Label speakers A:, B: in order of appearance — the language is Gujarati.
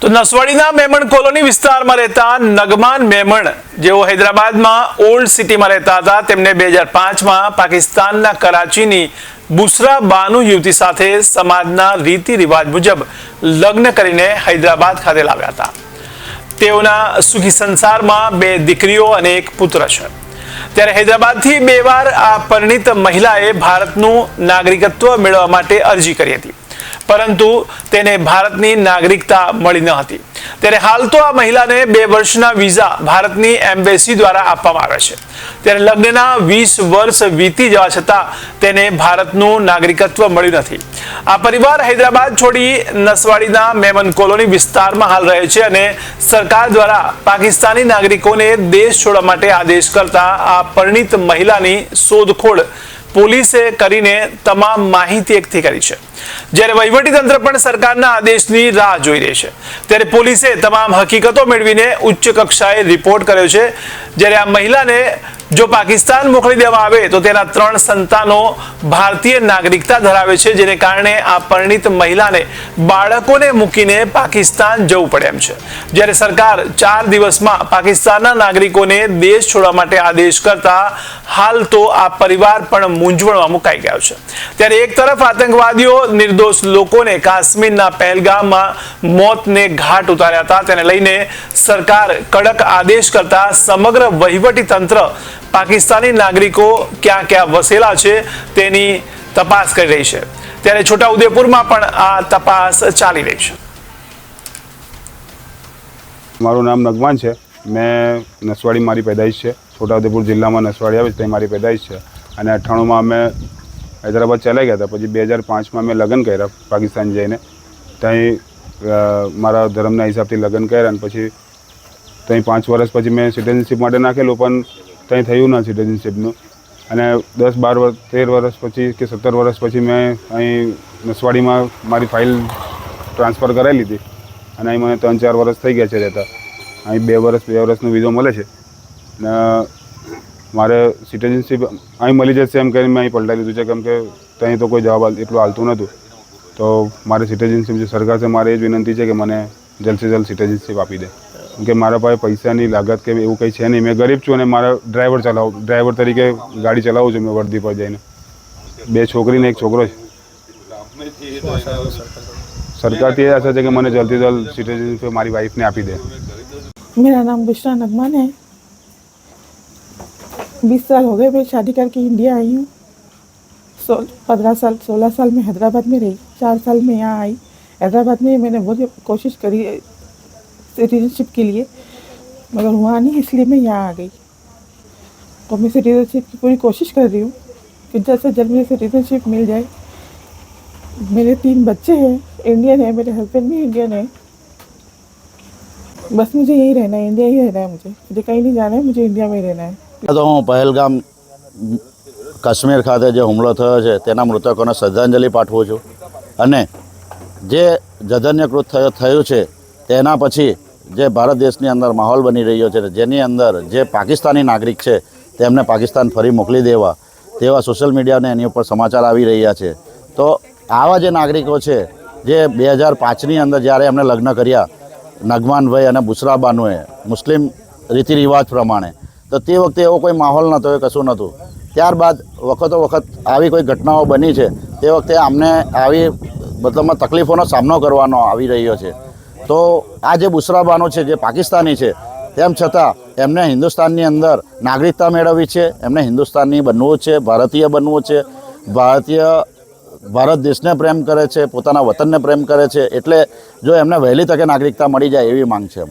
A: તો નસવાડીના મેમણ કોલોની વિસ્તારમાં રહેતા નગમાન મેમણ, જેઓ હૈદરાબાદમાં ઓલ્ડ સિટીમાં રહેતા હતા, તેમને બે હજાર પાંચમાં પાકિસ્તાનના કરાચીની બુસરા બાનુ યુવતી સાથે સમાજના રીતિ રિવાજ મુજબ લગ્ન કરીને હૈદરાબાદ ખાતે લાવ્યા હતા. તેઓના સુખી સંસારમાં બે દીકરીઓ અને એક પુત્ર છે. ત્યારે હૈદરાબાદથી બે વાર આ પરિણીત મહિલાએ ભારતનું નાગરિકત્વ મેળવવા માટે અરજી કરી હતી. પરંતુ તેને ભારતની નાગરિકતા મળી ન હતી. ત્યારે હાલ તો આ મહિલાને બે વર્ષના વિઝા ભારતની એમ્બેસી દ્વારા આપવામાં આવે છે. ત્યારે લગ્નના વીસ વર્ષ વીતી જવા છતાં તેને ભારતનું નાગરિકત્વ મળ્યું નથી. આ પરિવાર હૈદરાબાદ છોડી નસવાડીના મેમન કોલોની વિસ્તારમાં હાલ રહે છે અને સરકાર દ્વારા પાકિસ્તાની નાગરિકોને દેશ છોડવા માટે આદેશ કરતા આ પરિણીત મહિલાની શોધખોળ પોલીસે કરીને તમામ માહિતી એકઠી કરી છે. જ્યારે તંત્ર પણ સરકારના આદેશની રાહ જોઈ રહી છે. ત્યારે પોલીસે તમામ હકીકતો મેળવીને ઉચ્ચ કક્ષાએ રિપોર્ટ કર્યો છે. જ્યારે આ મહિલાને જો પાકિસ્તાન મોકલી દેવામાં આવે તો તેના ત્રણ સંતાનો ભારતીય નાગરિકતા ધરાવે છે, જેને કારણે આ પરિણીત મહિલાને બાળકોને મૂકીને પાકિસ્તાન જવું પડે એમ છે. જ્યારે સરકાર ચાર દિવસમાં પાકિસ્તાનના નાગરિકોને દેશ છોડવા માટે આદેશ કરતા હાલ તો આ પરિવાર પણ મૂંઝવણમાં મુકાઈ ગયો છે. ત્યારે એક તરફ આતંકવાદીઓ નિર્દોષ લોકોને કાશ્મીરના પહેલગામમાં મોતને ઘાટ ઉતાર્યા હતા. તેને લઈને સરકાર કડક આદેશ કરતા સમગ્ર વહીવટી તંત્ર પાકિસ્તાની નાગરિકો ક્યાં ક્યાં વસેલા છે તેની તપાસ કરી રહી છે. ત્યારે છોટાઉદેપુરમાં પણ આ તપાસ ચાલી રહી છે.
B: મારું નામ નગમાન છે. મેં નસવાડી મારી પેદાઈશ છે. છોટાઉદેપુર જિલ્લામાં નસવાડી આવે તે મારી પેદાઈશ છે. અને અઠ્ઠાણુંમાં અમે હૈદરાબાદ ચલાઈ ગયા હતા. પછી બે હજાર પાંચમાં મેં લગ્ન કર્યા પાકિસ્તાન જઈને. ત્યાં મારા ધર્મના હિસાબથી લગ્ન કર્યા અને પછી ત્યાં પાંચ વર્ષ પછી મેં સિટીઝનશીપ માટે નાખેલું, પણ ત્યાં થયું ના સિટીઝનશીપનું. અને દસ, બાર વર્ષ તેર વર્ષ પછી કે સત્તર વર્ષ પછી મેં અહીં નસવાડીમાં મારી ફાઇલ ટ્રાન્સફર કરાવી લીધી. અને અહીં મને ત્રણ ચાર વર્ષ થઈ ગયા છે રહેતા. અહીં બે વર્ષ, બે વર્ષનો વિઝો મળે છે. ને મારે સિટીઝનશીપ અહીં મળી જશે એમ કરીને મેં અહીં પલટાવી દીધું છે કેમ કે ત્યાં તો કોઈ જવાબ એટલું હાલતું નહોતું. તો મારે સિટીઝનશીપ જે સરકાર છે, મારે એ જ વિનંતી છે કે મને જલ્દથી જલ્દ સિટીઝનશીપ આપી દે. કેમ કે મારા પાસે પૈસાની લાગત કે એવું કંઈ છે નહીં. મેં ગરીબ છું અને મારા ડ્રાઈવર ચલાવું ડ્રાઈવર તરીકે ગાડી ચલાવું છું, મેં વર્ધી પર જઈને. બે છોકરી ને એક છોકરો છે. સરકારથી એ આશા છે કે મને જલ્દી જલ્દ સિટીઝનશીપ મારી વાઈફને આપી દે.
C: મેરા નામ બિશ્રા નગમાન बीस साल हो गए मैं शादी करके इंडिया आई हूँ। सो पंद्रह साल, सोलह साल में हैदराबाद में रही। चार साल में यहाँ आई। हैदराबाद में मैंने बहुत कोशिश करी सिटीजनशिप के लिए, मगर हुआ नहीं, इसलिए मैं यहाँ आ गई। तो मैं सिटीजनशिप की पूरी कोशिश कर रही हूँ कि जल्द से जल्द मुझे सिटीजनशिप मिल जाए। मेरे तीन बच्चे हैं, इंडियन है, मेरे हस्बैंड भी इंडियन है। बस मुझे यहीं रहना है, इंडिया ही रहना है मुझे। मुझे कहीं नहीं जाना है, मुझे इंडिया में ही रहना है।
D: તો હું પહેલગામ, કાશ્મીર ખાતે જે હુમલો થયો છે, તેના મૃતકોને શ્રદ્ધાંજલિ પાઠવું છું. અને જે જધન્યકૃત થયો છે, તેના પછી જે ભારત દેશની અંદર માહોલ બની રહ્યો છે, જેની અંદર જે પાકિસ્તાની નાગરિક છે, તેમને પાકિસ્તાન ફરી મોકલી દેવા, તેવા સોશિયલ મીડિયાને એની ઉપર સમાચાર આવી રહ્યા છે. તો આવા જે નાગરિકો છે, જે બે હજાર પાંચની અંદર જ્યારે એમને લગ્ન કર્યા, નગમાનભાઈ અને બુસરાબાનુએ, મુસ્લિમ રીતિ રિવાજ પ્રમાણે તો તે વખતે એવો કોઈ માહોલ નહોતો, એ કશું નહોતું. ત્યારબાદ વખતો વખત આવી કોઈ ઘટનાઓ બની છે, તે વખતે અમને આવી મતલબમાં તકલીફોનો સામનો કરવાનો આવી રહ્યો છે. તો આ જે બુસરાબાનો છે, જે પાકિસ્તાની છે, તેમ છતાં એમને હિન્દુસ્તાનની અંદર નાગરિકતા મેળવવી છે, એમને હિન્દુસ્તાનની બનવું છે, ભારતીય બનવું છે, ભારતીય ભારત દેશને પ્રેમ કરે છે, પોતાના વતનને પ્રેમ કરે છે, એટલે જો એમને વહેલી તકે નાગરિકતા મળી જાય એવી માંગ છે